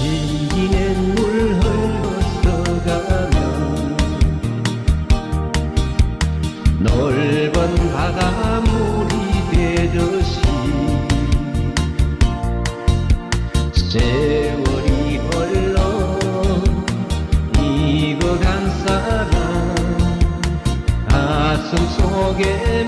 시인의 물 흘러서가면 넓은 바닷물이 되듯이 세월이 흘러 익어간 사람 가슴 속에